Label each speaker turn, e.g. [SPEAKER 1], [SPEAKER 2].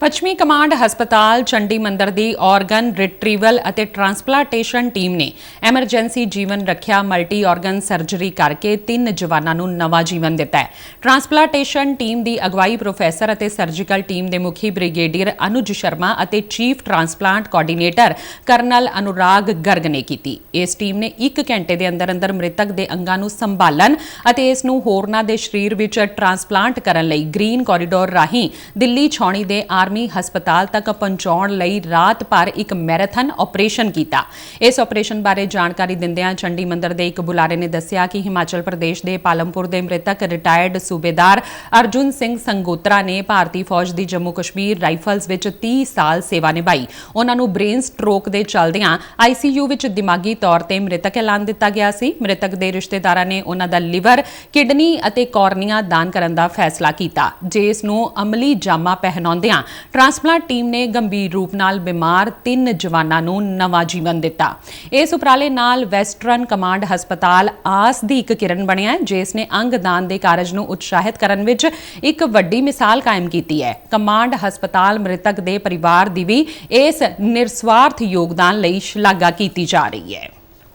[SPEAKER 1] ਪੱਛਮੀ ਕਮਾਂਡ ਹਸਪਤਾਲ ਚੰਡੀ ਮੰਦਰ ਦੀ ਆਰਗਨ ਰਿਟਰੀਵਲ ਅਤੇ ਟ੍ਰਾਂਸਪਲਾਂਟੇਸ਼ਨ ਟੀਮ ਨੇ ਐਮਰਜੈਂਸੀ ਜੀਵਨ ਰੱਖਿਆ ਮਲਟੀ ਆਰਗਨ ਸਰਜਰੀ ਕਰਕੇ ਤਿੰਨ ਜਵਾਨਾਂ ਨੂੰ ਨਵਾਂ ਜੀਵਨ ਦਿੱਤਾ ਹੈ। ਟ੍ਰਾਂਸਪਲਾਂਟੇਸ਼ਨ ਟੀਮ ਦੀ ਅਗਵਾਈ ਪ੍ਰੋਫੈਸਰ ਅਤੇ ਸਰਜੀਕਲ ਟੀਮ ਦੇ ਮੁਖੀ ਬ੍ਰਿਗੇਡੀਅਰ ਅਨੁਜ ਸ਼ਰਮਾ ਅਤੇ chief transplant coordinator colonel Anurag Garg ਨੇ ਕੀਤੀ। ਇਸ ਟੀਮ ਨੇ 1 ਘੰਟੇ ਦੇ ਅੰਦਰ ਅੰਦਰ ਮ੍ਰਿਤਕ ਦੇ ਅੰਗਾਂ ਨੂੰ ਸੰਭਾਲਣ ਅਤੇ ਇਸ ਨੂੰ ਹੋਰਨਾਂ ਦੇ ਸਰੀਰ ਵਿੱਚ ਟ੍ਰਾਂਸਪਲਾਂਟ ਕਰਨ ਲਈ ਗ੍ਰੀਨ ਕੋਰੀਡੋਰ ਰਾਹੀਂ ਦਿੱਲੀ ਛਾਉਣੀ ਦੇ ਆਰ ਆਰਮੀ ਹਸਪਤਾਲ ਤੱਕ ਪਹੁੰਚਾਉਣ ਲਈ ਰਾਤ ਭਰ ਇੱਕ ਮੈਰਾਥਨ ਆਪਰੇਸ਼ਨ ਕੀਤਾ। ਇਸ ਆਪਰੇਸ਼ਨ ਬਾਰੇ ਜਾਣਕਾਰੀ ਦਿੰਦਿਆਂ ਚੰਡੀ ਮੰਦਰ ਦੇ ਇੱਕ ਬੁਲਾਰੇ ਨੇ ਦੱਸਿਆ ਕਿ ਹਿਮਾਚਲ ਪ੍ਰਦੇਸ਼ ਦੇ ਪਾਲਮਪੁਰ ਦੇ ਮ੍ਰਿਤਕ ਰਿਟਾਇਰਡ ਸੂਬੇਦਾਰ ਅਰਜੁਨ ਸਿੰਘ ਸੰਗੋਤਰਾ ਨੇ ਭਾਰਤੀ ਫੌਜ ਦੀ ਜੰਮੂ ਕਸ਼ਮੀਰ ਰਾਈਫਲਸ ਵਿੱਚ 30 ਸਾਲ ਸੇਵਾ ਨਿਭਾਈ। ਉਹਨਾਂ ਨੂੰ ਬ੍ਰੇਨ ਸਟ੍ਰੋਕ ਦੇ ਚੱਲਦਿਆਂ ਆਈਸੀਯੂ ਵਿੱਚ ਦਿਮਾਗੀ ਤੌਰ ਤੇ ਮ੍ਰਿਤਕ ਐਲਾਨ ਦਿੱਤਾ ਗਿਆ ਸੀ। ਮ੍ਰਿਤਕ ਦੇ ਰਿਸ਼ਤੇਦਾਰਾਂ ਨੇ ਉਹਨਾਂ ਦਾ ਲਿਵਰ, ਕਿਡਨੀ ਅਤੇ ਕੋਰਨੀਆ ਦਾਨ ਕਰਨ ਦਾ ਫੈਸਲਾ ਕੀਤਾ। ਜਿਸ ਨੂੰ ਅਮਲੀ ਜਾਮਾ ਪਹਿਨਾਉਂਦਿਆਂ ਟ੍ਰਾਂਸਪਲਾਂਟ ਟੀਮ ਨੇ ਗੰਭੀਰ ਰੂਪ ਨਾਲ ਬਿਮਾਰ ਤਿੰਨ ਜਵਾਨਾਂ ਨੂੰ ਨਵਾਂ ਜੀਵਨ ਦਿੱਤਾ। ਇਸ ਉਪਰਾਲੇ ਨਾਲ ਵੈਸਟਰਨ ਕਮਾਂਡ ਹਸਪਤਾਲ ਆਸ ਦੀ ਇੱਕ ਕਿਰਨ ਬਣਿਆ ਹੈ, ਜਿਸ ਨੇ ਅੰਗਦਾਨ ਦੇ ਕਾਰਜ ਨੂੰ ਉਤਸ਼ਾਹਿਤ ਕਰਨ ਵਿੱਚ ਇੱਕ ਵੱਡੀ ਮਿਸਾਲ ਕਾਇਮ ਕੀਤੀ ਹੈ। ਕਮਾਂਡ ਹਸਪਤਾਲ ਮ੍ਰਿਤਕ ਦੇ ਪਰਿਵਾਰ ਦੀ ਵੀ ਇਸ ਨਿਰਸਵਾਰਥ ਯੋਗਦਾਨ ਲਈ ਸ਼ਲਾਘਾ ਕੀਤੀ ਜਾ ਰਹੀ ਹੈ।